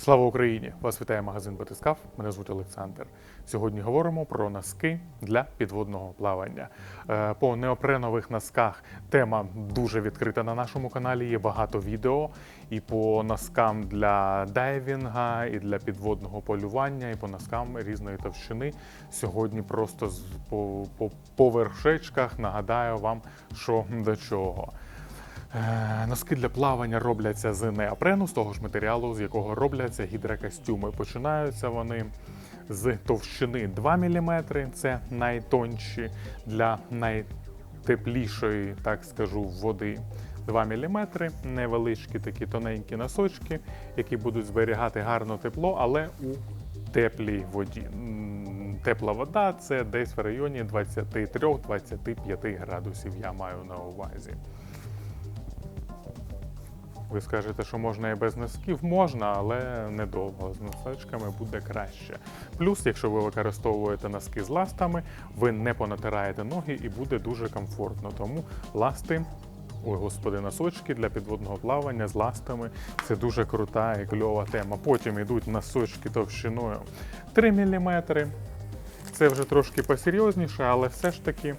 Слава Україні! Вас вітає магазин Батискаф. Мене звуть Олександр. Сьогодні говоримо про носки для підводного плавання. Е, По неопренових носках тема дуже відкрита на нашому каналі. Є багато відео і по носкам для дайвінга, і для підводного полювання, і по носкам різної товщини. Сьогодні просто по, по, по вершечках нагадаю вам, що до чого. Е, Носки для плавання робляться з неопрену, з того ж матеріалу, з якого робляться гідрокостюми. Починаються вони з товщини 2 мм, це найтонші для найтеплішої, так скажу, води. 2 мм, невеличкі такі тоненькі носочки, які будуть зберігати гарно тепло, але у теплій воді. Тепла вода це десь в районі 23-25 градусів, я маю на увазі. Ви скажете, що можна і без носків, можна, але недовго. З носочками буде краще. Плюс, якщо ви використовуєте носки з ластами, ви не понатираєте ноги і буде дуже комфортно. Тому ласти, ой, господи, носочки для підводного плавання з ластами це дуже крута і кльова тема. Потім йдуть носочки товщиною 3 мм. Це вже трошки посерйозніше, але все ж таки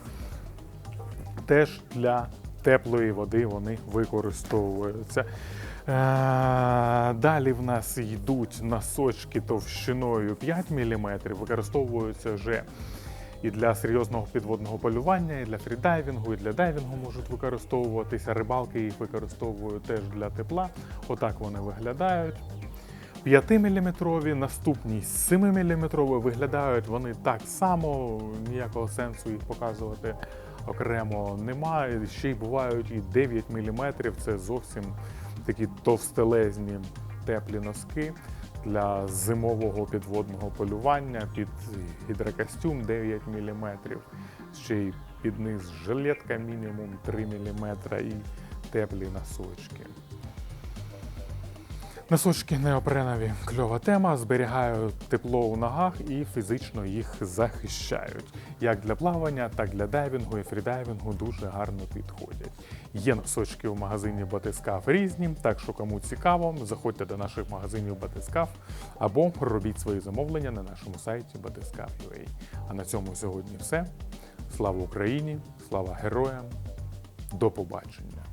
теж для теплої води вони використовуються. Е, Далі в нас йдуть носочки товщиною 5 мм, використовуються вже і для серйозного підводного полювання, і для фрідайвінгу, і для дайвінгу можуть використовуватися. Рибалки їх використовують теж для тепла. Отак вони виглядають. 5-мм, наступні 7-мм виглядають вони так само, ніякого сенсу їх показувати окремо немає. Ще й бувають і 9 мм, це зовсім такі товстелезні теплі носки для зимового підводного полювання під гідрокостюм 9 мм, ще й під низ жилетка мінімум 3 мм і теплі носочки. Носочки неопренові кльова тема, зберігають тепло у ногах і фізично їх захищають. Як для плавання, так для дайвінгу і фрідайвінгу дуже гарно підходять. Є носочки у магазині Батискаф різні, так що кому цікаво, заходьте до наших магазинів Батискаф або робіть свої замовлення на нашому сайті Батискаф.ua. А на цьому сьогодні все. Слава Україні! Слава героям! До побачення!